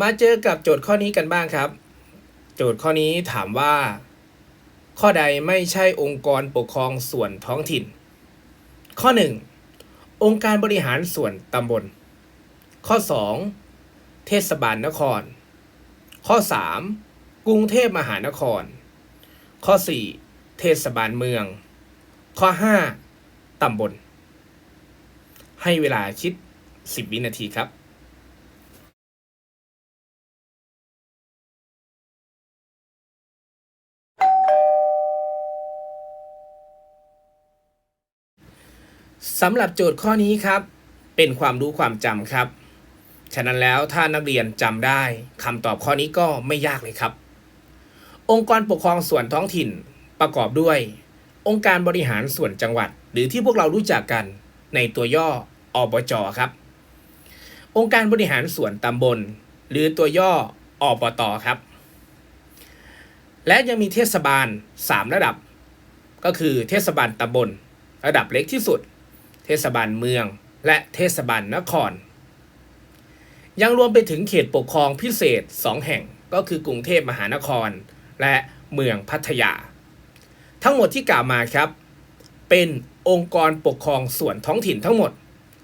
มาเจอกับโจทย์ข้อนี้กันบ้างครับ โจทย์ข้อนี้ถามว่า ข้อใดไม่ใช่องค์กรปกครองส่วนท้องถิ่น ข้อ 1 องค์การบริหารส่วนตำบล ข้อ 2 เทศบาลนคร ข้อ 3 กรุงเทพมหานคร ข้อ 4 เทศบาลเมือง ข้อ 5ตำบล ให้เวลาคิด 10 วินาทีครับ สำหรับโจทย์ข้อนี้ครับ เป็นความรู้ความจำครับ ฉะนั้นแล้วถ้านักเรียนจำได้คำตอบข้อนี้ก็ไม่ยากเลยครับ องค์กรปกครองส่วนท้องถิ่นประกอบด้วย องค์การบริหารส่วนจังหวัด หรือที่พวกเรารู้จักกันในตัวย่ออบจครับ องค์การบริหารส่วนตำบล หรือตัวย่ออบตครับ และยังมีเทศบาล 3 ระดับ ก็คือเทศบาลตำบล ระดับเล็กที่สุด เทศบาลเมือง และเทศบาลนคร ยังรวมไปถึงเขตปกครองพิเศษ 2 แห่งก็คือกรุงเทพมหานคร และเมืองพัทยา ทั้งหมดที่กล่าวมาครับ เป็นองค์กรปกครองส่วนท้องถิ่นทั้งหมด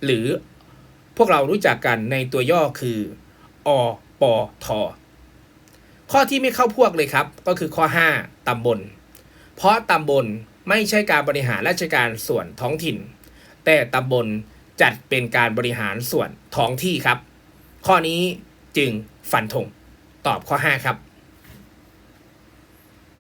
หรือพวกเรารู้จักกันในตัวย่อคืออปทข้อที่ไม่เข้าพวกเลยครับ ก็คือข้อ 5ตำบล เพราะตำบลไม่ใช่การบริหารราชการส่วนท้องถิ่น แต่ตำบลจัดเป็นการบริหารส่วนท้องที่ครับ ข้อนี้จึงฟันธงตอบข้อ 5 ครับ